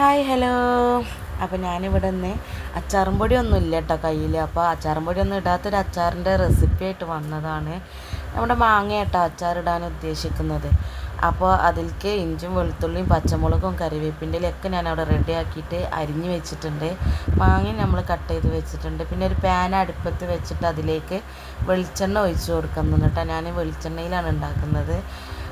Hi hello അപ്പോൾ ഞാനിവിടെ നിന്ന് അച്ചാറും പൊടിയൊന്നും ഇല്ല കേട്ടോ കയ്യിൽ അപ്പോൾ അച്ചാറും പൊടിയൊന്നും ഇടാത്തൊരു അച്ചാറിന്റെ റെസിപ്പി ആയിട്ട് വന്നതാണ്. നമ്മുടെ മാങ്ങ കേട്ടോ അച്ചാറിടാൻ ഉദ്ദേശിക്കുന്നത്. അപ്പോൾ അതിലേക്ക് ഇഞ്ചും വെളുത്തുള്ളിയും പച്ചമുളകും കറിവേപ്പിന്റെ ഇലയൊക്കെ ഞാൻ അവിടെ റെഡി ആക്കിയിട്ട് അരിഞ്ഞ് വെച്ചിട്ടുണ്ട്. മാങ്ങ നമ്മൾ കട്ട് ചെയ്ത് വെച്ചിട്ടുണ്ട്. പിന്നെ ഒരു പാൻ അടുപ്പത്ത് വെച്ചിട്ട് അതിലേക്ക് വെളിച്ചെണ്ണ ഒഴിച്ച് കൊടുക്കുന്നുണ്ട് കേട്ടോ. ഞാൻ വെളിച്ചെണ്ണയിലാണ് ഉണ്ടാക്കുന്നത്.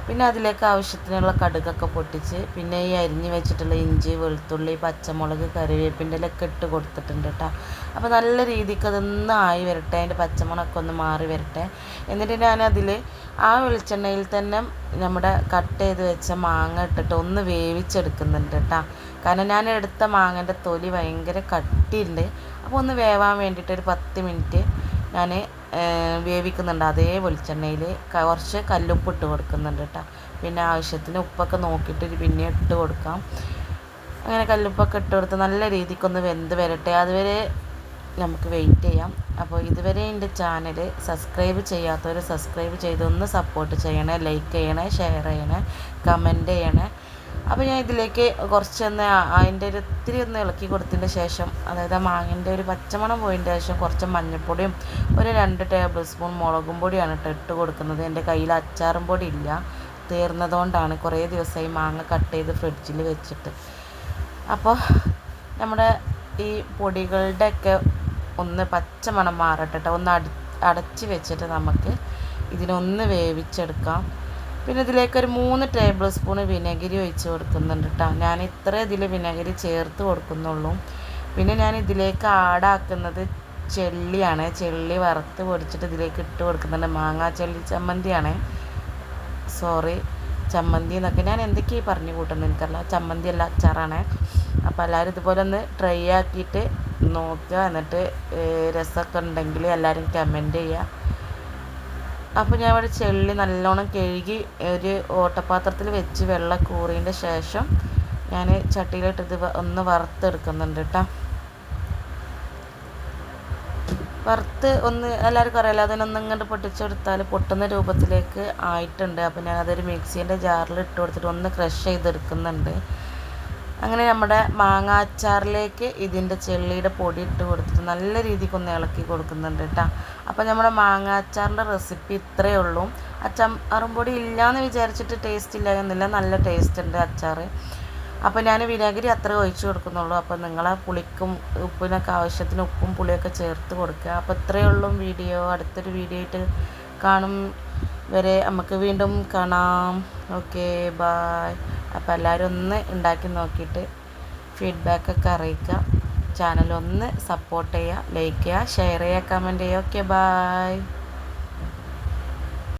പിന്നെ അതിലേക്ക് ആവശ്യത്തിനുള്ള കടുകൊക്കെ പൊട്ടിച്ച് പിന്നെ ഈ അരിഞ്ഞ് വെച്ചിട്ടുള്ള ഇഞ്ചി വെളുത്തുള്ളി പച്ചമുളക് കറിവേപ്പിന്റെ ഇലൊക്കെ ഇട്ട് കൊടുത്തിട്ടുണ്ട് കേട്ടോ. അപ്പോൾ നല്ല രീതിക്ക് അതൊന്ന് ആയി വരട്ടെ അതിന്റെ പച്ചമുളകൊക്കെ ഒന്ന് മാറി വരട്ടെ. എന്നിട്ട് ഞാനതിൽ ആ വെളിച്ചെണ്ണയിൽ തന്നെ നമ്മുടെ കട്ട് ചെയ്ത് വെച്ച മാങ്ങ ഇട്ടിട്ട് ഒന്ന് വേവിച്ചെടുക്കുന്നുണ്ട് കേട്ടോ. കാരണം ഞാൻ എടുത്ത മാങ്ങന്റെ തൊലി ഭയങ്കര കട്ടിയുണ്ട്. അപ്പോൾ ഒന്ന് വേവാൻ വേണ്ടിയിട്ട് ഒരു പത്ത് മിനിറ്റ് ഞാൻ വേവിക്കുന്നുണ്ട്. അതേ വെളിച്ചെണ്ണയിൽ കുറച്ച് കല്ലുപ്പ് ഇട്ട് കൊടുക്കുന്നുണ്ട് കേട്ടോ പിന്നെ ആവശ്യത്തിന് ഉപ്പൊക്കെ നോക്കിയിട്ട് പിന്നെ ഇട്ട് കൊടുക്കാം. അങ്ങനെ കല്ലുപ്പൊക്കെ ഇട്ട് കൊടുത്ത് നല്ല രീതിക്കൊന്ന് വെന്ത് വരട്ടെ. അതുവരെ നമുക്ക് വെയിറ്റ് ചെയ്യാം. അപ്പോൾ ഇതുവരെ എന്റെ ചാനൽ സബ്സ്ക്രൈബ് ചെയ്യാത്തവർ സബ്സ്ക്രൈബ് ചെയ്തൊന്ന് സപ്പോർട്ട് ചെയ്യണേ ലൈക്ക് ചെയ്യണേ ഷെയർ ചെയ്യണേ കമന്റ് ചെയ്യണേ. അപ്പോൾ ഞാൻ ഇതിലേക്ക് കുറച്ചൊന്ന് അതിന്റെ ഒരു ഇത്തിരി ഒന്ന് ഇളക്കി കൊടുത്തതിന് ശേഷം അതായത് ആ മാങ്ങന്റെ ഒരു പച്ചമണം പോയതിന്റെ ശേഷം കുറച്ച് മഞ്ഞൾപ്പൊടിയും ഒരു രണ്ട് ടേബിൾ സ്പൂൺ മുളകും പൊടിയാണ് കേട്ടോ ഇട്ട് കൊടുക്കുന്നത്. എന്റെ കയ്യിൽ അച്ചാറും പൊടി ഇല്ല. തീർന്നതുകൊണ്ടാണ് കുറേ ദിവസമായി മാങ്ങ കട്ട് ചെയ്ത് ഫ്രിഡ്ജിൽ വെച്ചിട്ട്. അപ്പോൾ നമ്മുടെ ഈ പൊടികളുടെയൊക്കെ ഒന്ന് പച്ചമണം മാറട്ടെ ഒന്ന് അടി അടച്ച് വെച്ചിട്ട് നമുക്ക് ഇതിനൊന്ന് വേവിച്ചെടുക്കാം. പിന്നെ ഇതിലേക്ക് ഒരു മൂന്ന് ടേബിൾ സ്പൂൺ വിനാഗിരി ഒഴിച്ച് കൊടുക്കുന്നുണ്ട് കേട്ടോ ഞാൻ ഇത്ര ഇതിൽ വിനാഗിരി ചേർത്ത് കൊടുക്കുന്നുള്ളൂ. പിന്നെ ഞാൻ ഇതിലേക്ക് ആഡാക്കുന്നത് ചെള്ളിയാണ്. ചെള്ളി വറുത്ത് പൊടിച്ചിട്ട് ഇതിലേക്ക് ഇട്ട് കൊടുക്കുന്നുണ്ട്. മാങ്ങാ ചെള്ളി ചമ്മന്തിയാണ്. സോറി ചമ്മന്തി എന്നൊക്കെ. ഞാൻ എന്തൊക്കെയാണ് പറഞ്ഞു കൂട്ടുന്നത് എനിക്കറിയില്ല. ചമ്മന്തി അല്ല അച്ചാറാണ്. അപ്പോൾ എല്ലാവരും ഇതുപോലെ ഒന്ന് ട്രൈ ആക്കിയിട്ട് നോക്കുക. എന്നിട്ട് രസമൊക്കെ ഉണ്ടെങ്കിൽ എല്ലാവരും കമന്റ് ചെയ്യുക. അപ്പോൾ ഞാൻ ഇവിടെ ചെള്ളി നല്ലോണം കഴുകി ഒരു ഓട്ടപാത്രത്തിൽ വെച്ച് വെള്ളം കൂറിയതിന്റെ ശേഷം ഞാൻ ചട്ടിയിലിട്ടിത് ഒന്ന് വറുത്തെടുക്കുന്നുണ്ട് കേട്ടോ വറുത്ത് ഒന്ന് എല്ലാവർക്കും അറിയാലോ അതിനൊന്നും ഇങ്ങോട്ട് പൊട്ടിച്ചെടുത്താൽ പൊട്ടുന്ന രൂപത്തിലേക്ക് ആയിട്ടുണ്ട്. അപ്പോൾ ഞാനതൊരു മിക്സീന്റെ ജാറിൽ ഇട്ട് കൊടുത്തിട്ട് ഒന്ന് ക്രഷ് ചെയ്തെടുക്കുന്നുണ്ട്. അങ്ങനെ നമ്മുടെ മാങ്ങ അച്ചാറിലേക്ക് ഇതിന്റെ ചെള്ളിയുടെ പൊടി ഇട്ട് കൊടുത്തിട്ട് നല്ല രീതിക്ക് ഒന്ന് ഇളക്കി കൊടുക്കുന്നുണ്ട് കേട്ടോ. അപ്പോൾ നമ്മുടെ മാങ്ങ അച്ചാറിന്റെ റെസിപ്പി ഇത്രയേ ഉള്ളൂ. അച്ചാറും പൊടി ഇല്ലയെന്ന് വിചാരിച്ചിട്ട് ടേസ്റ്റ് ഇല്ല എന്നില്ല നല്ല ടേസ്റ്റ് ഉണ്ട് അച്ചാർ അപ്പോൾ ഞാൻ വിനാഗിരി അത്ര ഒഴിച്ചു കൊടുക്കുന്നുള്ളൂ. അപ്പോൾ നിങ്ങളെ പുളിക്കും ഉപ്പിനൊക്കെ ആവശ്യത്തിന് ഉപ്പും പുളിയൊക്കെ ചേർത്ത് കൊടുക്കുക. അപ്പോൾ ഇത്രയേ ഉള്ളൂ വീഡിയോ. അടുത്തൊരു വീഡിയോ ആയിട്ട് കാണും വരെ നമുക്ക് വീണ്ടും കാണാം. ഓക്കെ ബായ് അപ്പോൾ എല്ലാവരും ഒന്ന് ഉണ്ടാക്കി നോക്കിയിട്ട് ഫീഡ്ബാക്കൊക്കെ അറിയിക്കുക. ചാനൽ ഒന്ന് സപ്പോർട്ട് ചെയ്യുക ലൈക്ക് ചെയ്യുക ഷെയർ ചെയ്യുക കമന്റ് ചെയ്യുക. Okay bye